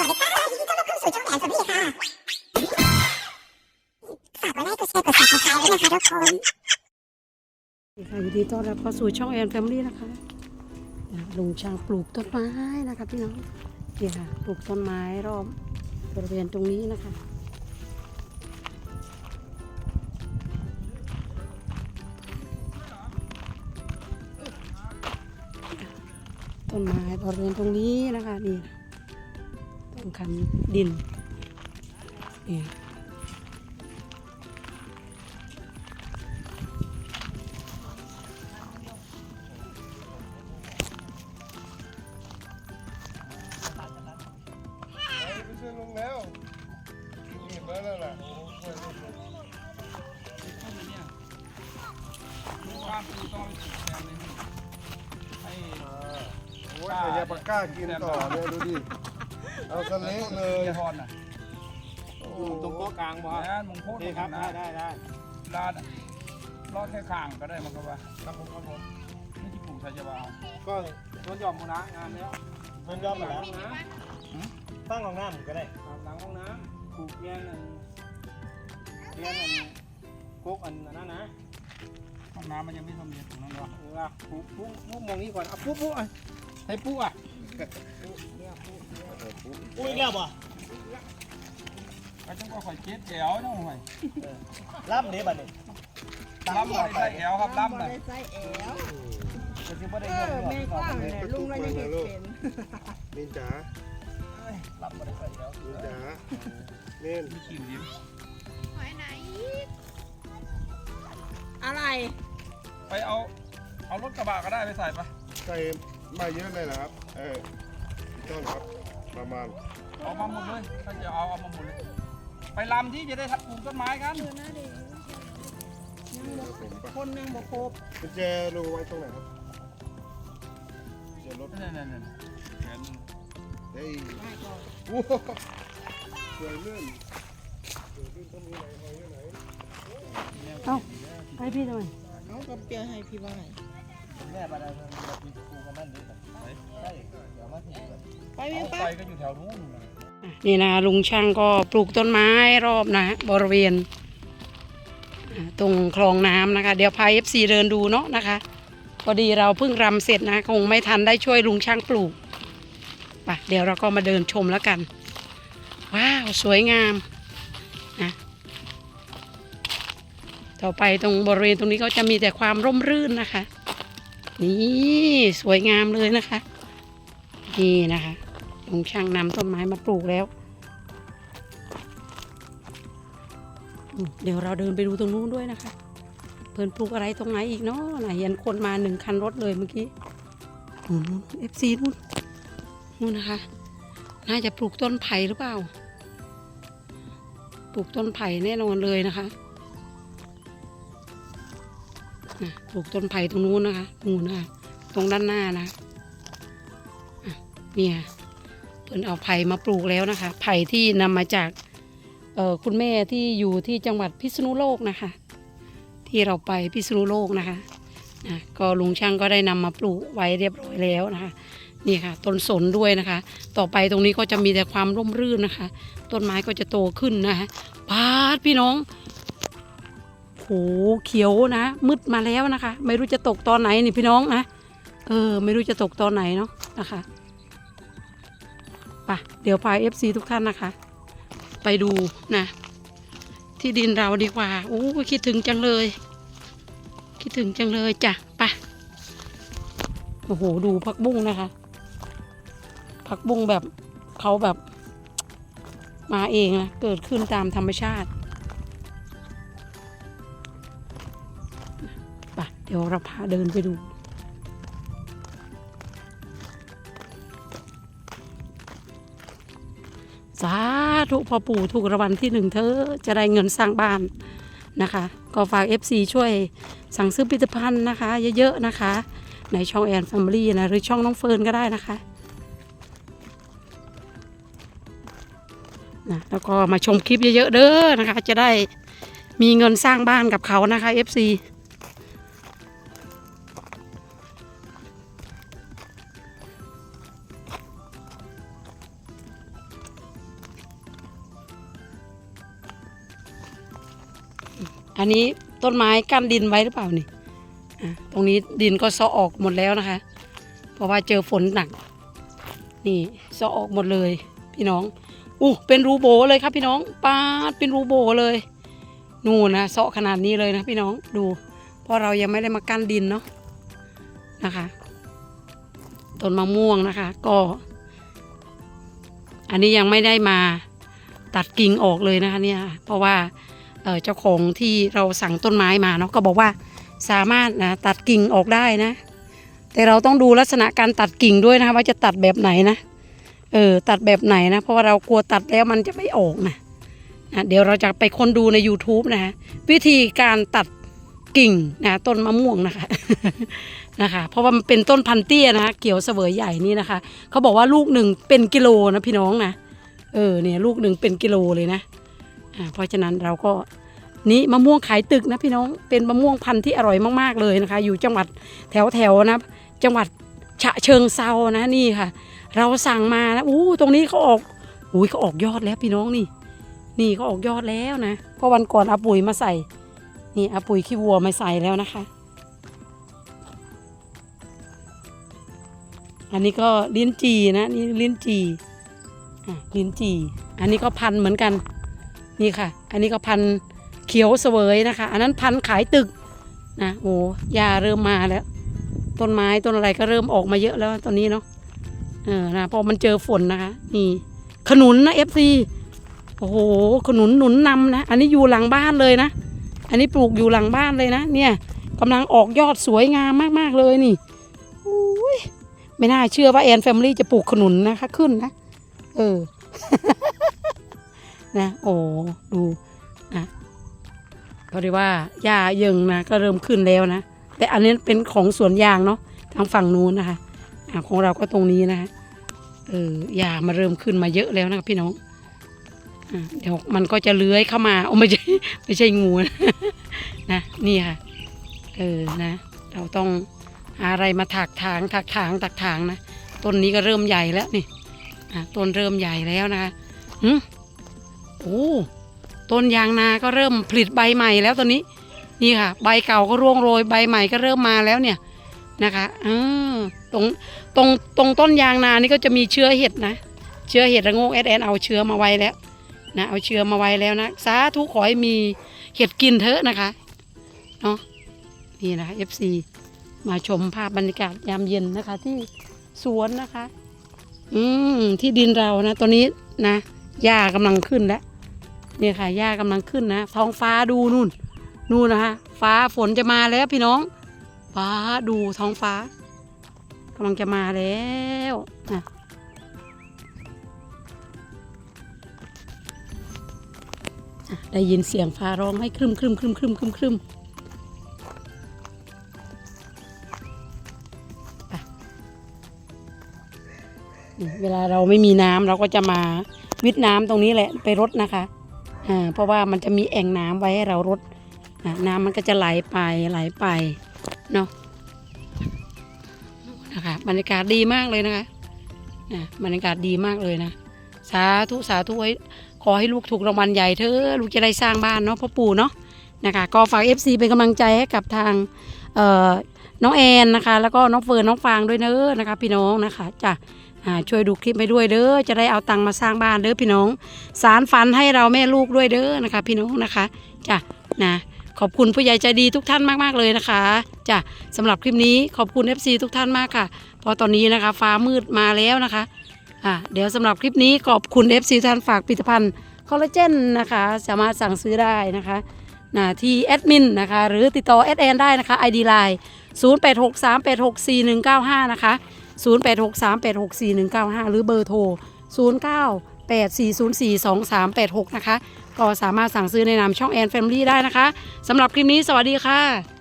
สวัสดีค่ะยินดีต้อนรับเข้าสู่ช่องแอนสวัสดีค่ะ ฝากกดไลค์กดแชร์กด subscribe ด้วยนะคะทุกคนค่ะยินดีต้อนรับเข้าสู่ช่องแอนแฟมิลี่นะคะลุงช่างปลูกต้นไม้นะคะพี่น้องเนี่ยค่ะปลูกต้นไม้รอบบริเวณตรงนี้นะคะต้นไม้บริเวณตรงนี้นะคะนี่ ต้นคันดินนี่ไปช่วยลุงแล้วลุงเห็นแล้วนั่นน่ะช่วยลุงบ้านคือต้องไปติดแทนเลยนี่ให้โอ้ยอย่าปากกล้ากินต่อเนี่ยดูดิ เอาสเละเลยยาทอนน่ะตรงโต๊ะกลางบอแอนมงโคตรนี่ครับนะได้ได้ได้ลาดอะรอดแค่ข้างก็ได้มั้งครับว่าครับผมครับผมไม่ที่ปลูกใช้จะว่าเอาก็ต้นยอมมูนะงานแล้วต้นยอมหลังห้องน้ตั้งรองน้ำก็ได้ำหลังห้องน้ำปลูกเรียนอันเรียนอันโกกอันนั้นนะห้องน้ำมันยังไม่สมเด็จตรงนั้นหรอกเวลาปลูกปลูกปลูกมองนี้ก่อนเอาปุ๊บปุ๊บอะให้ปุ๊บอะ อุ้ยแล้วบ่ก็ต้องก็คอยเจ็ดแอวน้องหอยล่ำเด้บัดนี้ล้ำเลยใส่แอวครับล้ำบ่เลยได้ใส่แอวจะที่ไม่ได้เอเงินอแม่กว้างเลยลุงเรายังเห็นเป็นมินจ๋าล้ำไม่ได้ใส่แล้วมินจ๋าเม่นมีขิมยิ้มหอยไหนอะไรไปเอา เอารถกระบะก็ได้ไปใส่ปะใส่มาเยอะเลยนะครับ เออต้นครับ ประมาณเอามาหมดเลยถ้าจะเอาเอามาหมดเลย ไปลำที่จะได้ปลูกต้นไม้กันเออนะเด็กนี่ครับผมไปคนยังบ่ครบกุญแจลุงไว้ตรงไหนครับกุญแจรถนั่นนั่นนั่นแขนเฮ้ยไม่ก่อนโอ้โหสวยเลื่อนสวยเลื่อนต้องมีไหนหอยอยู่ไหนเอ้าไปพี่ทำไมเอาก็เปลี่ยนให้พี่ว่าไง แม่มาดูกันนั่นด้วยใช่เดี๋ยวมาถึงไปไป ไปก็อยู่แถวนู้นนะนี่นะลุงช่างก็ปลูกต้นไม้รอบนะบริเวณอ่าตรงคลองน้ำนะคะ เดี๋ยวพาเอฟซีเดินดูเนาะนะคะ พอดีเราเพิ่งรำเสร็จนะ คงไม่ทันได้ช่วยลุงช่างปลูกไปเดี๋ยวเราก็มาเดินชมแล้วกัน ว้าว สวยงามนะต่อไปตรงบริเวณตรงนี้ก็จะมีแต่ความร่มรื่นนะคะ นี่สวยงามเลยนะคะ นี่นะคะลุงช่างนำต้นไม้มาปลูกแล้ว เดี๋ยวเราเดินไปดูตรงนู้นด้วยนะคะ เพิ่นปลูกอะไรตรงไหนอีกเนาะนะเห็นคนมาหนึ่งคันรถเลยเมื่อกี้เอฟซีนู่นนู่นนะคะ น่าจะปลูกต้นไผ่หรือเปล่า ปลูกต้นไผ่แน่นอนเลยนะคะ ปลูกต้นไผ่ตรงนู้นนะคะนู่นนะคะตรงด้านหน้านะเนี่ยเพิ่นเอาไผ่มาปลูกแล้วนะคะ ไผ่ที่นำมาจากเออคุณแม่ที่อยู่ที่จังหวัดพิษณุโลกนะคะ ที่เราไปพิษณุโลกนะคะนะก็ลุงช่างก็ได้นำมาปลูกไว้เรียบร้อยแล้วนะคะนี่ค่ะต้นสนด้วยนะคะ ต่อไปตรงนี้ก็จะมีแต่ความร่มรื่นนะคะ ต้นไม้ก็จะโตขึ้นนะคะปาดพี่น้อง เขียวนะมืดมาแล้วนะคะ ไม่รู้จะตกตอนไหนนี่พี่น้องนะเออ ไม่รู้จะตกตอนไหนเนาะนะคะปะเดี๋ยวพาเอฟซีทุกท่านนะคะ ไปดูนะ ที่ดินเราดีกว่าโอ้คิดถึงจังเลย คิดถึงจังเลยจ้ะไปะโอ้โหดูผักบุ้งนะคะผักบุ้งแบบเขาแบบมาเองนะเกิดขึ้นตามธรรมชาติ ดี๋ยวเราพาเดินไปดู สาธุพ่อปู่ถูกรางวัลที่หนึ่งเธอจะได้เงินสร้างบ้านนะคะ ก็ฝาก FC ช่วยสั่งซื้อผลิตภัณฑ์นะคะ เยอะๆนะคะ ในช่องแอนแฟมิลี่นะ หรือช่องน้องเฟิร์นก็ได้นะคะนะแล้วก็มาชมคลิปเยอะๆเด้อนะคะ จะได้มีเงินสร้างบ้านกับเขานะคะ FC อันนี้ต้นไม้กั้นดินไว้หรือเปล่านี่ตรงนี้ดินก็เซาะออกหมดแล้วนะคะ เพราะว่าเจอฝนหนัก นี่เซาะออกหมดเลย พี่น้องอู้เป็นรูโบเลยครับพี่น้องปาดเป็นรูโบเลยนู่นนะเซาะขนาดนี้เลยนะพี่น้องดู เพราะเรายังไม่ได้มากั้นดินเนาะนะคะต้นมะม่วงนะคะ ก็ อันนี้ยังไม่ได้มาตัดกิ่งออกเลยนะคะเนี่ยเพราะว่า เออเจ้าของที่เราสั่งต้นไม้มาเนาะก็บอกว่าสามารถนะตัดกิ่งออกได้นะ แต่เราต้องดูลักษณะการตัดกิ่งด้วยนะคะว่าจะตัดแบบไหนนะเออตัดแบบไหนนะ เพราะว่าเรากลัวตัดแล้วมันจะไม่ออกนะนะเดี๋ยวเราจะไปค้นดูใน YouTube นะคะวิธีการตัดกิ่งนะต้นมะม่วงนะคะนะคะ เพราะว่ามันเป็นต้นพันธุ์เตี้ยนะคะเกี่ยวเสวยใหญ่นี่นะคะเขาบอกว่าลูกหนึ่งเป็นกิโลนะพี่น้องนะเออเนี่ยลูกหนึ่งเป็นกิโลเลยนะ เพราะฉะนั้นเราก็นี่มะม่วงขายตึกนะพี่น้องเป็นมะม่วงพันธุ์ที่อร่อยมากๆเลยนะคะ อยู่จังหวัดแถวแถวๆนะ จังหวัดฉะเชิงเซานะนี่ค่ะ เราสั่งมานะอู้ตรงนี้เขาออกอุ้ยเขาออกยอดแล้วพี่น้องนี่ นี่เขาออกยอดแล้วนะเพราะวันก่อนเอาปุ๋ยมาใส่ นี่เอาปุ๋ยขี้วัวมาใส่แล้วนะคะ อันนี้ก็ลิ้นจีนะนี่ลิ้นจีอะลิ้นจี อันนี้ก็พันเหมือนกัน นี่ค่ะ อันนี้ก็พันเขียวเสวยนะคะ อันนั้นพันขายตึกนะโอ้ยาเริ่มมาแล้ว ต้นไม้ต้นอะไรก็เริ่มออกมาเยอะแล้วตอนนี้เนาะเออนะพอมันเจอฝนนะคะ นี่ ขนุนนะเอฟซีโอ้โหขนุนหนุนนำนะ อันนี้อยู่หลังบ้านเลยนะ อันนี้ปลูกอยู่หลังบ้านเลยนะ เนี่ยกำลังออกยอดสวยงามมากๆเลยนี่อุ้ยไม่น่าเชื่อว่าแอนแฟมิลี่จะปลูกขนุนนะคะขึ้นนะ เออ นะ โอ้ดูนะก็เรียกว่าหญ้าเยิงนะก็เริ่มขึ้นแล้วนะ แต่อันนี้เป็นของสวนยางเนาะทางฝั่งนู้นนะคะอ่าของเราก็ตรงนี้นะคะเออหญ้ามาเริ่มขึ้นมาเยอะแล้วนะพี่น้องอ่าเดี๋ยวมันก็จะเลื้อยเข้ามาโอ้ไม่ใช่ไม่ใช่งูนะนะนี่ค่ะเออนะ เราต้องหาอะไรมาถักถางถักถางถักถางนะต้นนี้ก็เริ่มใหญ่แล้วนี่อะต้นเริ่มใหญ่แล้วนะคะหืม โอ้ต้นยางนาก็เริ่มผลิตใบใหม่แล้วตอนนี้ นี่ค่ะ ใบเก่าก็ร่วงโรยใบใหม่ก็เริ่มมาแล้วเนี่ยนะคะเออตรงตรงตรงต้นยางนานี่ก็จะมีเชื้อเห็ดนะ เชื้อเห็ดระโงกแอดแอนเอาเชื้อมาไว้แล้วนะเอาเชื้อมาไว้แล้วนะสาธุขอให้มีเห็ดกินเถอะนะคะเนาะนี่นะคะ FC มาชมภาพบรรยากาศยามเย็นนะคะ ที่สวนนะคะ อืมที่ดินเรานะตอนนี้นะหญ้ากำลังขึ้นแล้ว นี่ค่ะหญ้ากำลังขึ้นนะท้องฟ้าดูนู่น นู่นนะคะฟ้าฝนจะมาแล้วพี่น้อง ฟ้าดูท้องฟ้ากำลังจะมาแล้วนะได้ยินเสียงฟ้าร้องให้ครึมครึมครึมครึมครึมครึมเวลาเราไม่มีน้ำเราก็จะมาวิทน้ำตรงนี้แหละไปรดนะคะ เพราะว่ามันจะมีแอ่งน้ำไว้ให้เรารดน้ำมันก็จะไหลไปไหลไปเนาะนะคะบรรยากาศดีมากเลยนะคะบรรยากาศดีมากเลยนะสาธุสาธุไว้ขอให้ลูกถูกรางวัลใหญ่เถอะลูกจะได้สร้างบ้านเนาะพ่อปู่เนาะนะคะก็ฝาก FC เป็นกำลังใจให้กับทางน้องแอนนะคะ แล้วก็น้องเฟิร์นน้องฟางด้วยเนอะนะคะ พี่น้องนะคะจ้ะ ช่วยดูคลิปไปด้วยเด้อจะได้เอาตังค์มาสร้างบ้านเด้อพี่น้อง สารฝันให้เราแม่ลูกด้วยเด้อนะคะ พี่น้องนะคะจ้ะนะขอบคุณผู้ใหญ่ใจดีทุกท่านมากๆเลยนะคะจ้ะสำหรับคลิปนี้ขอบคุณ FC ทุกท่านมากค่ะพราะตอนนี้นะคะฟ้ามืดมาแล้วนะคะอ่าเดี๋ยวสำหรับคลิปนี้ขอบคุณ FC ท่านฝากผลิตภัณฑ์คอลลาเจนนะคะ สามารถสั่งซื้อได้นะคะนะที่แอดมินนะคะ หรือติดต่อแอดแอนได้นะคะ ID Line 0863864195 นะคะ 0863864195 หรือเบอร์โทร 0984042386 นะคะ ก็สามารถสั่งซื้อในนามช่องแอนแฟมลี่ได้นะคะสำหรับคลิปนี้สวัสดีค่ะ